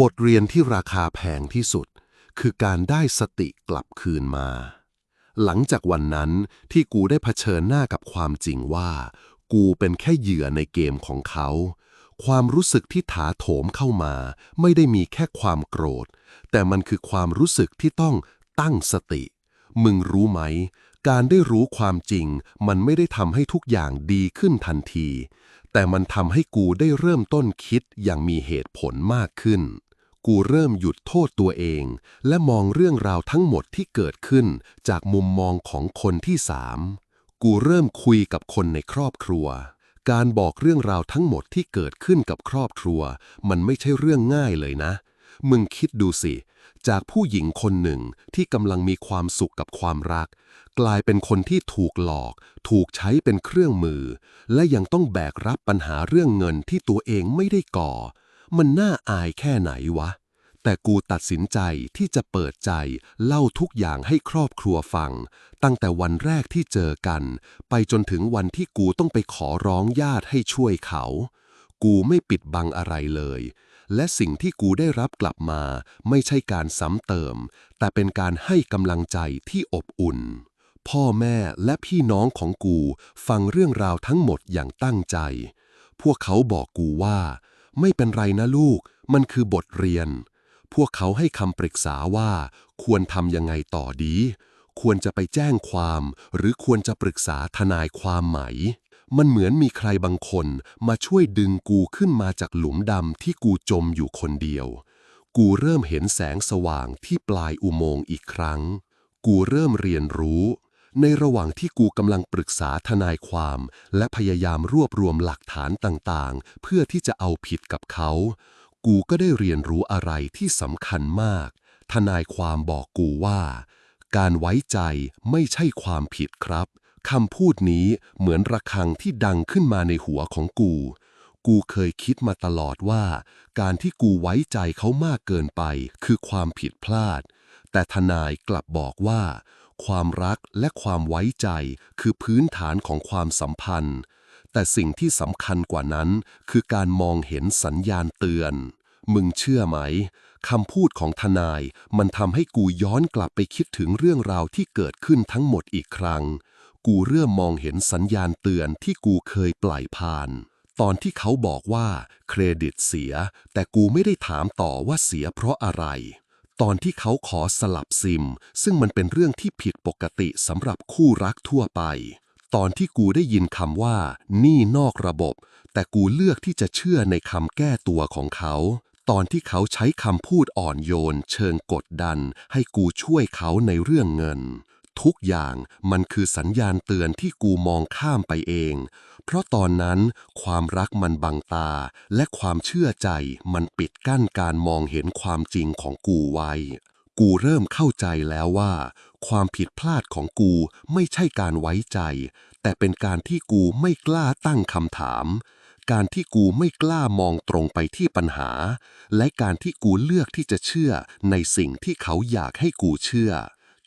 บทเรียนที่ราคาแพงที่สุด คือการได้สติกลับคืนมา หลังจากวันนั้นที่กูได้เผชิญหน้ากับความจริงว่า กูเป็นแค่เหยื่อในเกมของเขา ความรู้สึกที่ถาโถมเข้ามา ไม่ได้มีแค่ความโกรธ แต่มันคือความรู้สึกที่ต้องตั้งสติ มึงรู้ไหม การได้รู้ความจริง มันไม่ได้ทำให้ทุกอย่างดีขึ้นทันที แต่มันทำให้กูได้เริ่มต้นคิดอย่างมีเหตุผลมากขึ้น กูเริ่มหยุดโทษตัวเอง และมองเรื่องราวทั้งหมดที่เกิดขึ้นจากมุมมองของคนที่สาม กูเริ่มคุยกับคนในครอบครัว การบอกเรื่องราวทั้งหมดที่เกิดขึ้นกับครอบครัว มันไม่ใช่เรื่องง่ายเลยนะ มึงคิดดูสิ จากผู้หญิงคนหนึ่งที่กำลังมีความสุขกับความรัก กลายเป็นคนที่ถูกหลอก ถูกใช้เป็นเครื่องมือ และยังต้องแบกรับปัญหาเรื่องเงินที่ตัวเองไม่ได้ก่อ มันน่าอายแค่ไหนวะ แต่กูตัดสินใจที่จะเปิดใจ เล่าทุกอย่างให้ครอบครัวฟัง ตั้งแต่วันแรกที่เจอกัน ไปจนถึงวันที่กูต้องไปขอร้องญาติให้ช่วยเขา กูไม่ปิดบังอะไรเลย และสิ่งที่กูได้รับกลับมา ไม่ใช่การซ้ำเติม แต่เป็นการให้กำลังใจที่อบอุ่น พ่อแม่และพี่น้องของกูฟังเรื่องราวทั้งหมดอย่างตั้งใจ พวกเขาบอกกูว่า ไม่เป็นไรนะลูก มันคือบทเรียน พวกเขาให้คำปรึกษาว่า ควรทำยังไงต่อดี ควรจะไปแจ้งความ หรือควรจะปรึกษาทนายความไหม มันเหมือนมีใครบางคนมาช่วยดึงกูขึ้นมาจากหลุมดำที่กูจมอยู่คนเดียว กูเริ่มเห็นแสงสว่างที่ปลายอุโมงค์อีกครั้ง กูเริ่มเรียนรู้ ในระหว่างที่กูกำลังปรึกษาทนายความ และพยายามรวบรวมหลักฐานต่างๆ เพื่อที่จะเอาผิดกับเขา กูก็ได้เรียนรู้อะไรที่สำคัญมาก ทนายความบอกกูว่า การไว้ใจไม่ใช่ความผิดครับ คำพูดนี้เหมือนระฆังที่ดังขึ้นมาในหัวของกู กูเคยคิดมาตลอดว่า การที่กูไว้ใจเขามากเกินไปคือความผิดพลาด แต่ทนายกลับบอกว่า ความรักและความไว้ใจคือพื้นฐานของความสัมพันธ์ แต่สิ่งที่สำคัญกว่านั้น คือการมองเห็นสัญญาณเตือน มึงเชื่อไหมคำพูดของทนายมันทำให้กูย้อนกลับไปคิดถึงเรื่องราวที่เกิดขึ้นทั้งหมดอีกครั้ง กูเริ่มมองเห็นสัญญาณเตือนที่กูเคยปล่อยผ่าน ตอนที่เขาบอกว่าเครดิตเสีย แต่กูไม่ได้ถามต่อว่าเสียเพราะอะไร ตอนที่เขาขอสลับซิม ซึ่งมันเป็นเรื่องที่ผิดปกติสำหรับคู่รักทั่วไป ตอนที่กูได้ยินคำว่านี้นอกระบบ แต่กูเลือกที่จะเชื่อในคำแก้ตัวของเขาตอนที่เขาใช้คำพูดอ่อนโยน เชิงกดดัน ให้กูช่วยเขาในเรื่องเงิน ทุกอย่างมันคือสัญญาณเตือนที่กูมองข้ามไปเอง เพราะตอนนั้นความรักมันบังตา และความเชื่อใจมันปิดกั้นการมองเห็นความจริงของกูไว้ กูเริ่มเข้าใจแล้วว่า ความผิดพลาดของกูไม่ใช่การไว้ใจ แต่เป็นการที่กูไม่กล้าตั้งคำถาม การที่กูไม่กล้ามองตรงไปที่ปัญหา และการที่กูเลือกที่จะเชื่อในสิ่งที่เขาอยากให้กูเชื่อ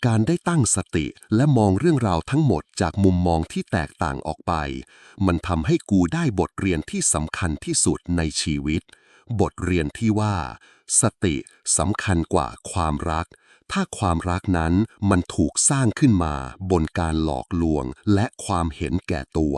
การได้ตั้งสติและมองเรื่องราวทั้งหมดจากมุมมองที่แตกต่างออกไป มันทำให้กูได้บทเรียนที่สำคัญที่สุดในชีวิต บทเรียนที่ว่า สติสำคัญกว่าความรัก ถ้าความรักนั้นมันถูกสร้างขึ้นมาบนการหลอกลวงและความเห็นแก่ตัว